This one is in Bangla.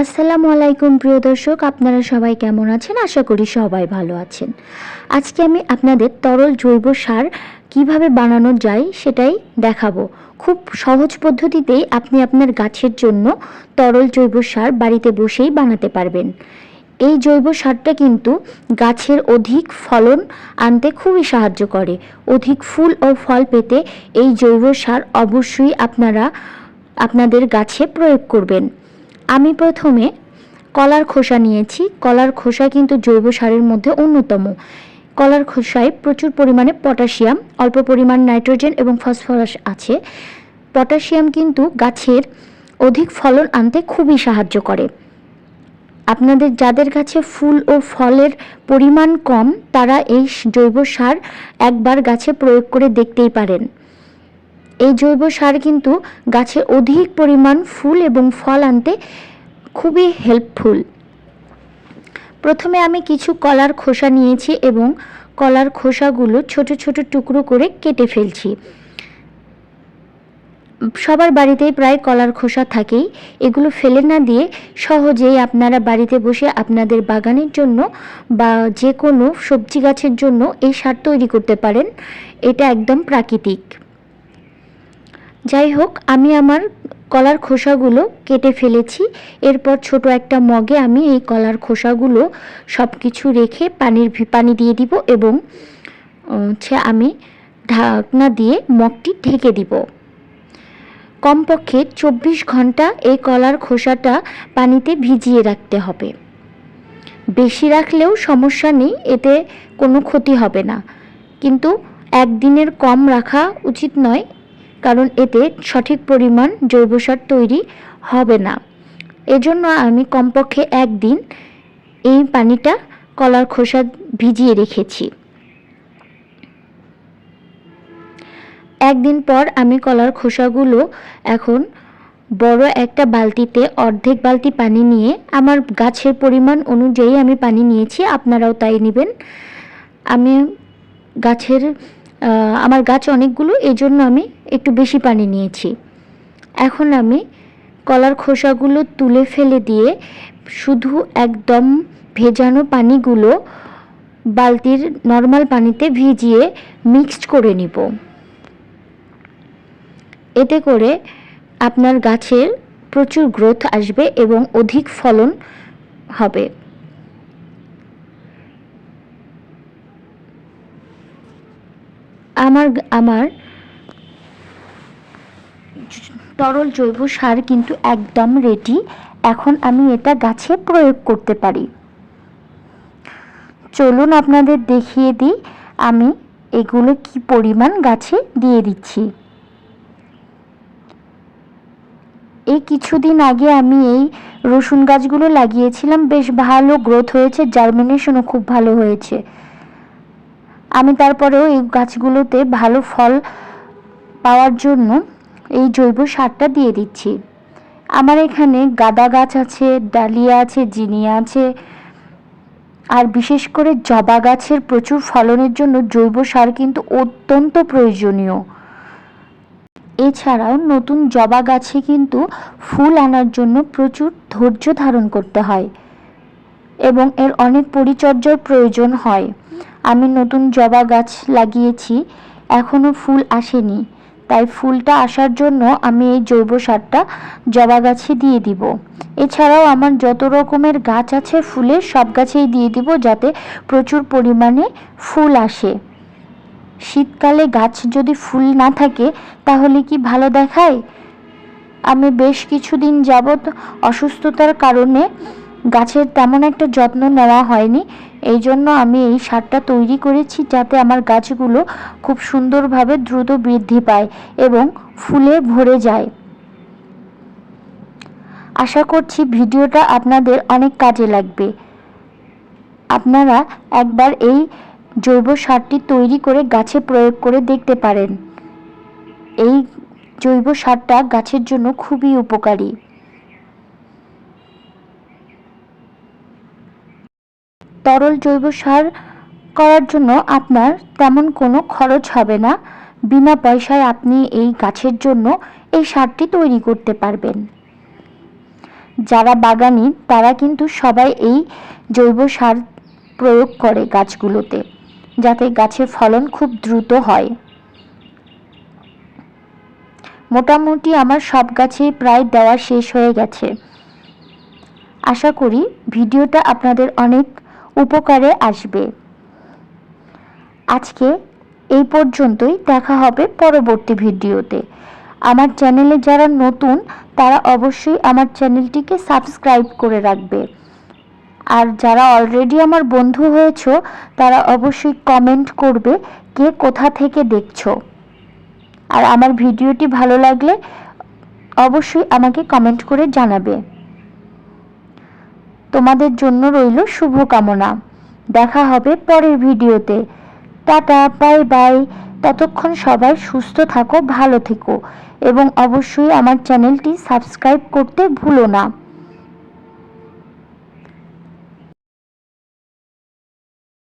আসসালামু আলাইকুম, প্রিয় দর্শক। আপনারা সবাই কেমন আছেন? আশা করি সবাই ভালো আছেন। আজকে আমি আপনাদের তরল জৈব সার কীভাবে বানানো যায় সেটাই দেখাবো। খুব সহজ পদ্ধতিতেই আপনি আপনার গাছের জন্য তরল জৈব সার বাড়িতে বসেই বানাতে পারবেন। এই জৈব সারটা কিন্তু গাছের অধিক ফলন আনতে খুবই সাহায্য করে। অধিক ফুল ও ফল পেতে এই জৈব সার অবশ্যই আপনারা আপনাদের গাছে প্রয়োগ করবেন। আমি প্রথমে কলার খোসা নিয়েছি। কলার খোসা কিন্তু জৈব সারের মধ্যে অন্যতম। কলার খোসায় প্রচুর পরিমাণে পটাশিয়াম, অল্প পরিমাণ নাইট্রোজেন এবং ফসফরাস আছে। পটাশিয়াম কিন্তু গাছের অধিক ফলন আনতে খুবই সাহায্য করে। আপনাদের, যাদের কাছে ফুল ও ফলের পরিমাণ কম, তারা এই জৈব সার একবার গাছে প্রয়োগ করে দেখতেই পারেন। এই জৈব সার কিন্তু গাছে অধিক পরিমাণ ফুল এবং ফল আনতে খুবই হেল্পফুল প্রথমে আমি কিছু কলার খোসা নিয়েছি এবং কলার খোসাগুলো ছোট ছোট টুকরো করে কেটে ফেলছি। সবার বাড়িতেই প্রায় কলার খোসা থাকেই। এগুলো ফেলে না দিয়ে সহজেই আপনারা বাড়িতে বসে আপনাদের বাগানের জন্য বা যে কোনো সবজি গাছের জন্য এই সার তৈরি করতে পারেন। এটা একদম প্রাকৃতিক। যাই হোক আমি আমার কলার খোসাগুলো কেটে ফেলেছি। এরপর ছোট একটা মগে আমি এই কলার খোসাগুলো সব কিছু রেখে পানির পানি দিয়ে দিব এবং, হচ্ছে আমি ঢাকনা দিয়ে মগটি ঢেকে দিব। কমপক্ষে চব্বিশ ঘণ্টা এই কলার খোসাটা পানিতে ভিজিয়ে রাখতে হবে। বেশি রাখলেও সমস্যা নেই, এতে কোনো ক্ষতি হবে না। কিন্তু একদিনের কম রাখা উচিত নয় কারণ এতে সঠিক পরিমাণ জৈব সার তৈরি হবে না। এজন্য আমি কমপক্ষে একদিন এই পানিটা কলার খোসা ভিজিয়ে রেখেছি। একদিন পর আমি কলার খোসাগুলো এখন বড় একটা বালতিতে অর্ধেক বালতি পানি নিয়ে আমার গাছের পরিমাণ অনুযায়ী আমি পানি নিয়েছি, আপনারাও তাই নেবেন। আমি গাছের আমার গাছ অনেকগুলো এই জন্য আমি একটু বেশি পানি নিয়েছি। এখন আমি কলার খোসাগুলো তুলে ফেলে দিয়ে শুধু একদম ভেজানো পানিগুলো বালতির নর্মাল পানিতে ভিজিয়ে মিক্সড করে নিব। এতে করে আপনার গাছের প্রচুর গ্রোথ আসবে এবং অধিক ফলন হবে। আমার আমার তরল জৈব সার কিন্তু একদম রেডি এখন আমি এটা গাছে প্রয়োগ করতে পারি। চলুন আপনাদের দেখিয়ে দিই আমি এগুলো কি পরিমাণ গাছে দিয়ে দিচ্ছি। এই কিছুদিন আগে আমি এই রসুন গাছগুলো লাগিয়েছিলাম, বেশ ভালো গ্রোথ হয়েছে জার্মিনেশনও খুব ভালো হয়েছে। আমি তারপরেও এই গাছগুলোতে ভালো ফল পাওয়ার জন্য এই জৈব সারটা দিয়ে দিচ্ছি। আমার এখানে গাঁদা গাছ আছে, ডালিয়া আছে, জিনিয়া আছে, আর বিশেষ করে জবা গাছের প্রচুর ফলনের জন্য জৈব সার কিন্তু অত্যন্ত প্রয়োজনীয়। এছাড়াও নতুন জবা গাছে কিন্তু ফুল আনার জন্য প্রচুর ধৈর্য ধারণ করতে হয়। এবং এর অনেক পরিচর্যার প্রয়োজন হয়। আমি নতুন জবা গাছ লাগিয়েছি এখনও ফুল আসেনি। তাই ফুলটা আসার জন্য আমি এই জৈব সারটা জবা গাছে দিয়ে দিব। এছাড়াও আমার যত রকমের গাছ আছে ফুলের সব গাছেই দিয়ে দিব যাতে প্রচুর পরিমাণে ফুল আসে। শীতকালে গাছ যদি ফুল না থাকে, তাহলে কি ভালো দেখায়? আমি বেশ কিছুদিন যাবৎ অসুস্থতার কারণে গাছের তেমন একটা যত্ন নেওয়া হয়নি। এই জন্য আমি এই সারটা তৈরি করেছি যাতে আমার গাছগুলো খুব সুন্দরভাবে দ্রুত বৃদ্ধি পায় এবং ফুলে ভরে যায়। আশা করছি ভিডিওটা আপনাদের অনেক কাজে লাগবে। আপনারা একবার এই জৈব সারটি তৈরি করে গাছে প্রয়োগ করে দেখতে পারেন। এই জৈব সারটা গাছের জন্য খুবই উপকারী। তরল জৈব সার করার জন্য আপনার তেমন কোনো খরচ হবে না। বিনা পয়সায় আপনি এই গাছের জন্য এই সারটি তৈরি করতে পারবেন। যারা বাগানি, তারা কিন্তু সবাই এই জৈব সার প্রয়োগ করে গাছগুলোতে, যাতে গাছের ফলন খুব দ্রুত হয়। মোটামুটি আমার সব গাছে প্রায় দেওয়া শেষ হয়ে গেছে। আশা করি ভিডিওটা আপনাদের অনেক উপকারে আসবে। আজকে এই পর্যন্তই, দেখা হবে পরবর্তী ভিডিওতে। আমার চ্যানেলে যারা নতুন, তারা অবশ্যই আমার চ্যানেলটিকে সাবস্ক্রাইব করে রাখবে। আর যারা অলরেডি আমার বন্ধু হয়েছো, তারা অবশ্যই কমেন্ট করবে কে কোথা থেকে দেখছ। আর আমার ভিডিওটি ভালো লাগলে অবশ্যই আমাকে কমেন্ট করে জানাবে। তোমাদের জন্য রইল শুভকামনা। দেখা হবে পরের ভিডিওতে। Tata, bye bye. ততক্ষণ সবাই সুস্থ থাকো, ভালো থেকো। এবং অবশ্যই আমার চ্যানেলটি সাবস্ক্রাইব করতে ভুলো না।